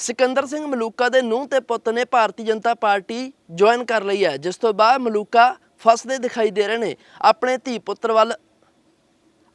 ਸਿਕੰਦਰ ਸਿੰਘ ਮਲੂਕਾ ਦੇ ਨੂੰਹ ਤੇ ਪੁੱਤ ਨੇ ਭਾਰਤੀ ਜਨਤਾ ਪਾਰਟੀ ਜੁਆਇਨ ਕਰ ਲਈ ਹੈ, ਜਿਸ ਤੋਂ ਬਾਅਦ ਮਲੂਕਾ ਫਸਦੇ ਦਿਖਾਈ ਦੇ ਰਹੇ ਨੇ। ਆਪਣੇ ਧੀ ਪੁੱਤਰ ਵੱਲ,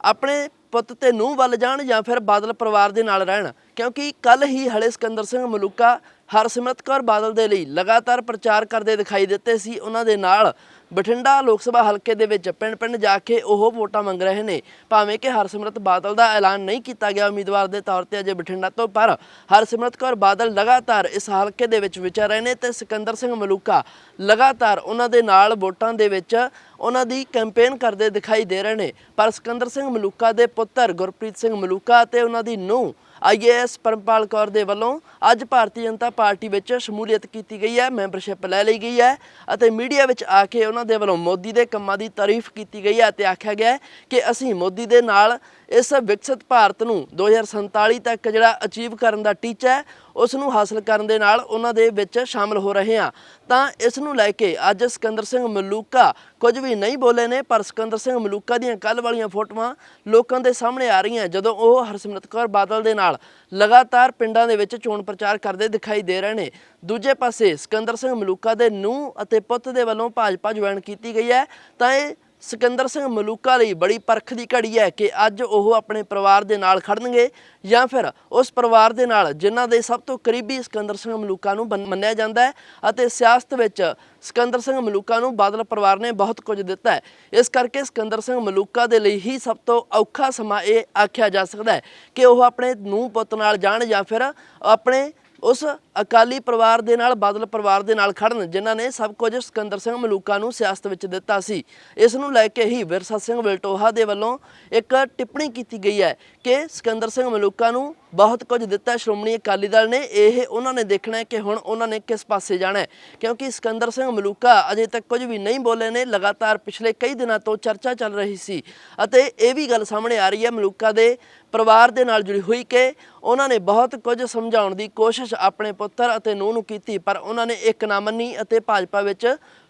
ਆਪਣੇ ਪੁੱਤ ਤੇ ਨੂੰਹ ਵੱਲ ਜਾਣ ਜਾਂ ਫਿਰ ਬਾਦਲ ਪਰਿਵਾਰ ਦੇ ਨਾਲ ਰਹਿਣ। ਕਿਉਂਕਿ ਕੱਲ ਹੀ ਹਲੇ ਸਿਕੰਦਰ ਸਿੰਘ ਮਲੂਕਾ, ਹਰਸਿਮਰਤ ਕੌਰ ਬਾਦਲ ਦੇ ਲਈ ਲਗਾਤਾਰ ਪ੍ਰਚਾਰ ਕਰਦੇ ਦਿਖਾਈ ਦਿੱਤੇ ਸੀ। ਉਹਨਾਂ ਦੇ ਨਾਲ ਬਠਿੰਡਾ ਲੋਕ ਸਭਾ ਹਲਕੇ ਦੇ ਵਿੱਚ ਪਿੰਡ-ਪਿੰਡ ਜਾ ਕੇ ਉਹ ਵੋਟਾਂ ਮੰਗ ਰਹੇ ਨੇ। ਭਾਵੇਂ ਕਿ ਹਰਸਿਮਰਤ ਬਾਦਲ ਦਾ ਐਲਾਨ ਨਹੀਂ ਕੀਤਾ ਗਿਆ ਉਮੀਦਵਾਰ ਦੇ ਤੌਰ ਤੇ ਅਜੇ ਬਠਿੰਡਾ ਤੋਂ, ਪਰ ਹਰਸਿਮਰਤ ਕੌਰ ਬਾਦਲ ਲਗਾਤਾਰ ਇਸ ਹਲਕੇ ਦੇ ਵਿੱਚ ਵਿਚਰ ਰਹੇ ਨੇ ਤੇ ਸਿਕੰਦਰ ਸਿੰਘ ਮਲੂਕਾ ਲਗਾਤਾਰ ਉਹਨਾਂ ਦੇ ਨਾਲ ਵੋਟਾਂ ਦੇ ਵਿੱਚ ਉਹਨਾਂ ਦੀ ਕੈਂਪੇਨ ਕਰਦੇ ਦਿਖਾਈ ਦੇ ਰਹੇ ਨੇ। ਪਰ ਸਿਕੰਦਰ ਸਿੰਘ ਮਲੂਕਾ ਦੇ ਪੁੱਤਰ ਗੁਰਪ੍ਰੀਤ ਸਿੰਘ ਮਲੂਕਾ ਤੇ ਉਹਨਾਂ ਦੀ ਨੂੰਹ ਆਈਏਐਸ ਪਰਮਪਾਲ ਕੌਰ ਦੇ ਵੱਲੋਂ ਅੱਜ ਭਾਰਤੀ ਜਨਤਾ ਪਾਰਟੀ ਵਿੱਚ ਸ਼ਮੂਲੀਅਤ ਕੀਤੀ ਗਈ ਹੈ, ਮੈਂਬਰਸ਼ਿਪ ਲੈ ਲਈ ਗਈ ਹੈ ਅਤੇ ਮੀਡੀਆ ਵਿੱਚ ਆ ਕੇ ਉਹਨਾਂ ਦੇ ਵੱਲੋਂ ਮੋਦੀ ਦੇ ਕੰਮਾਂ ਦੀ ਤਾਰੀਫ ਕੀਤੀ ਗਈ ਹੈ ਤੇ ਆਖਿਆ ਗਿਆ ਕਿ ਅਸੀਂ ਮੋਦੀ ਦੇ ਨਾਲ ਇਸ ਵਿਕਸਿਤ ਭਾਰਤ ਨੂੰ 2047 ਤੱਕ ਜਿਹੜਾ ਅਚੀਵ ਕਰਨ ਦਾ ਟੀਚਾ ਹੈ, ਉਸ ਨੂੰ ਹਾਸਲ ਕਰਨ ਦੇ ਨਾਲ ਉਹਨਾਂ ਦੇ ਵਿੱਚ ਸ਼ਾਮਲ ਹੋ ਰਹੇ ਹਾਂ। ਤਾਂ ਇਸ ਨੂੰ ਲੈ ਕੇ ਅੱਜ ਸਿਕੰਦਰ ਸਿੰਘ ਮਲੂਕਾ ਕੁਝ ਵੀ ਨਹੀਂ ਬੋਲੇ ਨੇ, ਪਰ ਸਿਕੰਦਰ ਸਿੰਘ ਮਲੂਕਾ ਦੀਆਂ ਕੱਲ ਵਾਲੀਆਂ ਫੋਟੋਆਂ ਲੋਕਾਂ ਦੇ ਸਾਹਮਣੇ ਆ ਰਹੀਆਂ, ਜਦੋਂ ਉਹ ਹਰਸਿਮਰਤ ਕੌਰ ਬਾਦਲ ਦੇ ਨਾਲ ਲਗਾਤਾਰ ਪਿੰਡਾਂ ਦੇ ਵਿੱਚ ਚੋਣ ਪ੍ਰਚਾਰ ਕਰਦੇ ਦਿਖਾਈ ਦੇ ਰਹੇ ਨੇ। ਦੂਜੇ ਪਾਸੇ ਸਿਕੰਦਰ ਸਿੰਘ ਮਲੂਕਾ ਦੇ ਨੂੰਹ ਅਤੇ ਪੁੱਤ ਦੇ ਵੱਲੋਂ ਭਾਜਪਾ ਜੁਆਇਨ ਕੀਤੀ ਗਈ ਹੈ। ਤਾਂ ਇਹ ਸਿਕੰਦਰ ਸਿੰਘ ਮਲੂਕਾ ਲਈ ਬੜੀ ਪਰਖ ਦੀ ਘੜੀ ਹੈ ਕਿ ਅੱਜ ਉਹ ਆਪਣੇ ਪਰਿਵਾਰ ਦੇ ਨਾਲ ਖੜਨਗੇ ਜਾਂ ਫਿਰ ਉਸ ਪਰਿਵਾਰ ਦੇ ਨਾਲ ਜਿਨ੍ਹਾਂ ਦੇ ਸਭ ਤੋਂ ਕਰੀਬੀ ਸਿਕੰਦਰ ਸਿੰਘ ਮਲੂਕਾ ਨੂੰ ਬਨ- ਮੰਨਿਆ ਜਾਂਦਾ ਹੈ ਅਤੇ ਸਿਆਸਤ ਵਿੱਚ ਸਿਕੰਦਰ ਸਿੰਘ ਮਲੂਕਾ ਨੂੰ ਬਾਦਲ ਪਰਿਵਾਰ ਨੇ ਬਹੁਤ ਕੁਝ ਦਿੱਤਾ ਹੈ। ਇਸ ਕਰਕੇ ਸਿਕੰਦਰ ਸਿੰਘ ਮਲੂਕਾ ਦੇ ਲਈ ਹੀ ਸਭ ਤੋਂ ਔਖਾ ਸਮਾਂ ਇਹ ਆਖਿਆ ਜਾ ਸਕਦਾ ਹੈ ਕਿ ਉਹ ਆਪਣੇ ਨੂੰਹ ਪੁੱਤ ਨਾਲ ਜਾਣ ਜਾਂ ਫਿਰ ਆਪਣੇ ਉਸ ਅਕਾਲੀ ਪਰਿਵਾਰ ਦੇ ਨਾਲ, ਬਾਦਲ ਪਰਿਵਾਰ ਦੇ ਨਾਲ ਖੜਨ, ਜਿਨ੍ਹਾਂ ਨੇ ਸਭ ਕੁਝ ਸਿਕੰਦਰ ਸਿੰਘ ਮਲੂਕਾ ਨੂੰ ਸਿਆਸਤ ਵਿੱਚ ਦਿੱਤਾ ਸੀ। ਇਸ ਨੂੰ ਲੈ ਕੇ ਹੀ ਵਿਰਸਾ ਸਿੰਘ ਵਿਲਟੋਹਾ ਦੇ ਵੱਲੋਂ ਇੱਕ ਟਿੱਪਣੀ ਕੀਤੀ ਗਈ ਹੈ ਕਿ ਸਿਕੰਦਰ ਸਿੰਘ ਮਲੂਕਾ ਨੂੰ ਬਹੁਤ ਕੁਝ ਦਿੱਤਾ ਸ਼੍ਰੋਮਣੀ ਅਕਾਲੀ ਦਲ ਨੇ ਇਹ ਉਹਨਾਂ ਨੇ ਦੇਖਣਾ ਹੈ ਕਿ ਹੁਣ ਉਹਨਾਂ ਨੇ ਕਿਸ ਪਾਸੇ ਜਾਣਾ ਹੈ। ਕਿਉਂਕਿ ਸਿਕੰਦਰ ਸਿੰਘ ਮਲੂਕਾ ਅਜੇ ਤੱਕ ਕੁਝ ਵੀ ਨਹੀਂ ਬੋਲੇ ਨੇ, ਲਗਾਤਾਰ ਪਿਛਲੇ ਕਈ ਦਿਨਾਂ ਤੋਂ ਚਰਚਾ ਚੱਲ ਰਹੀ ਸੀ ਅਤੇ ਇਹ ਵੀ ਗੱਲ ਸਾਹਮਣੇ ਆ ਰਹੀ ਹੈ ਮਲੂਕਾ ਦੇ ਪਰਿਵਾਰ ਦੇ ਨਾਲ ਜੁੜੀ ਹੋਈ ਕਿ ਉਹਨਾਂ ਨੇ ਬਹੁਤ ਕੁਝ ਸਮਝਾਉਣ ਦੀ ਕੋਸ਼ਿਸ਼ ਆਪਣੇ ਪੁੱਤਰ ਅਤੇ ਨੂੰਹ ਨੂੰ ਕੀਤੀ, ਪਰ ਉਹਨਾਂ ਨੇ ਇੱਕ ਨਾ ਮੰਨੀ ਅਤੇ ਭਾਜਪਾ ਵਿੱਚ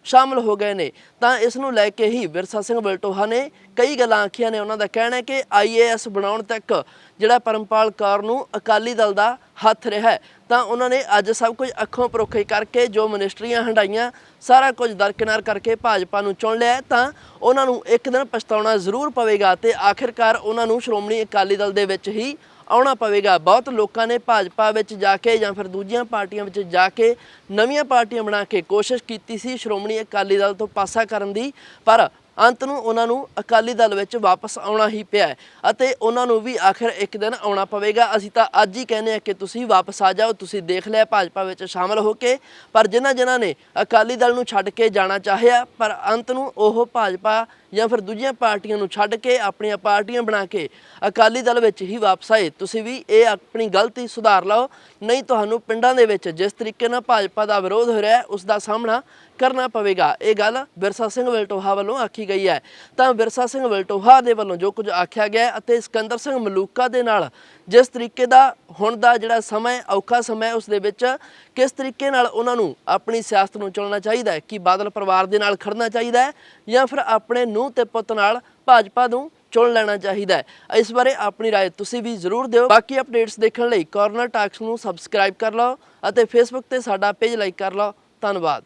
ਸ਼ਾਮਲ ਹੋ ਗਏ ਨੇ। ਤਾਂ ਇਸ ਨੂੰ ਲੈ ਕੇ ਹੀ ਵਿਰਸਾ ਸਿੰਘ ਬਲਟੋਹਾ ਨੇ ਕਈ ਗੱਲਾਂ ਆਖੀਆਂ ਨੇ। ਉਹਨਾਂ ਦਾ ਕਹਿਣਾ ਹੈ ਕਿ ਆਈਏਐਸ ਬਣਾਉਣ ਤੱਕ ਜਿਹੜਾ ਪਰਮਪਾਲ ਕੌਰ ਨੂੰ ਅਕਾਲੀ ਦਲ ਦਾ ਹੱਥ ਰਿਹਾ ਤਾਂ ਉਹਨਾਂ ਨੇ ਅੱਜ ਸਭ ਕੁਝ ਅੱਖੋਂ ਪਰੋਖੇ ਕਰਕੇ ਜੋ ਮਨਿਸਟਰੀਆਂ ਹੰਡਾਈਆਂ ਸਾਰਾ ਕੁਝ ਦਰਕਿਨਾਰ ਕਰਕੇ ਭਾਜਪਾ ਨੂੰ ਚੁਣ ਲਿਆ ਤਾਂ ਉਹਨਾਂ ਨੂੰ ਇੱਕ ਦਿਨ ਪਛਤਾਉਣਾ ਜ਼ਰੂਰ ਪਵੇਗਾ ਤੇ ਆਖਿਰਕਾਰ ਉਹਨਾਂ ਨੂੰ ਸ਼੍ਰੋਮਣੀ ਅਕਾਲੀ ਦਲ ਦੇ ਵਿੱਚ ਹੀ ਆਉਣਾ ਪਵੇਗਾ। ਬਹੁਤ ਲੋਕਾਂ ਨੇ ਭਾਜਪਾ ਵਿੱਚ ਜਾ ਕੇ ਜਾਂ ਫਿਰ ਦੂਜੀਆਂ ਪਾਰਟੀਆਂ ਵਿੱਚ ਜਾ ਕੇ ਨਵੀਆਂ ਪਾਰਟੀਆਂ ਬਣਾ ਕੇ ਕੋਸ਼ਿਸ਼ ਕੀਤੀ ਸੀ। ਸ਼੍ਰੋਮਣੀ ਅਕਾਲੀ ਦਲ ਤੋਂ ਪਾਸਾ ਕਰਨ ਦੀ। ਪਰ ਅੰਤ ਨੂੰ ਉਹਨਾਂ ਨੂੰ ਅਕਾਲੀ ਦਲ ਵਿੱਚ ਵਾਪਸ ਆਉਣਾ ਹੀ ਪਿਆ ਅਤੇ ਉਹਨਾਂ ਨੂੰ ਵੀ ਆਖਿਰ ਇੱਕ ਦਿਨ ਆਉਣਾ ਪਵੇਗਾ। ਅਸੀਂ ਤਾਂ ਅੱਜ ਹੀ ਕਹਿੰਦੇ ਹਾਂ ਕਿ ਤੁਸੀਂ ਵਾਪਸ ਆ ਜਾਓ, ਤੁਸੀਂ ਦੇਖ ਲਿਆ ਭਾਜਪਾ ਵਿੱਚ ਸ਼ਾਮਲ ਹੋ ਕੇ। ਪਰ ਜਿਨ੍ਹਾਂ ਜਿਨ੍ਹਾਂ ਨੇ ਅਕਾਲੀ ਦਲ ਨੂੰ ਛੱਡ ਕੇ ਜਾਣਾ ਚਾਹਿਆ, ਪਰ ਅੰਤ ਨੂੰ ਉਹ ਭਾਜਪਾ ਜਾਂ ਫਿਰ ਦੂਜੀਆਂ ਪਾਰਟੀਆਂ ਨੂੰ ਛੱਡ ਕੇ ਆਪਣੀਆਂ ਪਾਰਟੀਆਂ ਬਣਾ ਕੇ ਅਕਾਲੀ ਦਲ ਵਿੱਚ ਹੀ ਵਾਪਸ ਆਏ। ਤੁਸੀਂ ਵੀ ਇਹ ਆਪਣੀ ਗਲਤੀ ਸੁਧਾਰ ਲਓ, ਨਹੀਂ ਤੁਹਾਨੂੰ ਪਿੰਡਾਂ ਦੇ ਵਿੱਚ ਜਿਸ ਤਰੀਕੇ ਨਾਲ ਭਾਜਪਾ ਦਾ ਵਿਰੋਧ ਹੋ ਰਿਹਾ ਹੈ, ਉਸ ਦਾ ਸਾਹਮਣਾ ਕਰਨਾ ਪਵੇਗਾ ਇਹ ਗੱਲ ਵਿਰਸਾ ਸਿੰਘ ਵਲਟੋਹਾ ਵੱਲੋਂ ਆਖੀ ਗਈ ਹੈ ਤਾਂ ਵਿਰਸਾ ਸਿੰਘ ਵਲਟੋਹਾ ਦੇ ਵੱਲੋਂ ਜੋ ਕੁਝ ਆਖਿਆ ਗਿਆ ਹੈ ਅਤੇ ਸਿਕੰਦਰ ਸਿੰਘ ਮਲੂਕਾ ਦੇ ਨਾਲ ਜਿਸ ਤਰੀਕੇ ਦਾ ਹੁਣ ਦਾ ਜਿਹੜਾ ਸਮਾਂ ਹੈ, ਔਖਾ ਸਮਾਂ ਹੈ, ਉਸ ਦੇ ਵਿੱਚ ਕਿਸ ਤਰੀਕੇ ਨਾਲ ਉਹਨਾਂ ਨੂੰ ਆਪਣੀ ਸਿਆਸਤ ਨੂੰ ਚੁਣਨਾ ਚਾਹੀਦਾ ਹੈ ਕਿ ਬਾਦਲ ਪਰਿਵਾਰ ਦੇ ਨਾਲ ਖੜਨਾ ਚਾਹੀਦਾ ਹੈ ਜਾਂ ਫਿਰ ਆਪਣੇ ਨੂੰਹ ਤੇ ਪੁੱਤ ਨਾਲ ਭਾਜਪਾ ਨੂੰ ਚੁਣ ਲੈਣਾ ਚਾਹੀਦਾ ਹੈ ਇਸ ਬਾਰੇ ਆਪਣੀ رائے ਤੁਸੀਂ ਵੀ ਜ਼ਰੂਰ ਦਿਓ ਬਾਕੀ ਅਪਡੇਟਸ ਦੇਖਣ ਲਈ ਕਾਰਨਰ ਟਾਕਸ ਨੂੰ ਸਬਸਕ੍ਰਾਈਬ ਕਰ ਲਓ ਅਤੇ ਫੇਸਬੁੱਕ ਤੇ ਸਾਡਾ ਪੇਜ ਲਾਈਕ ਕਰ ਲਓ ਧੰਨਵਾਦ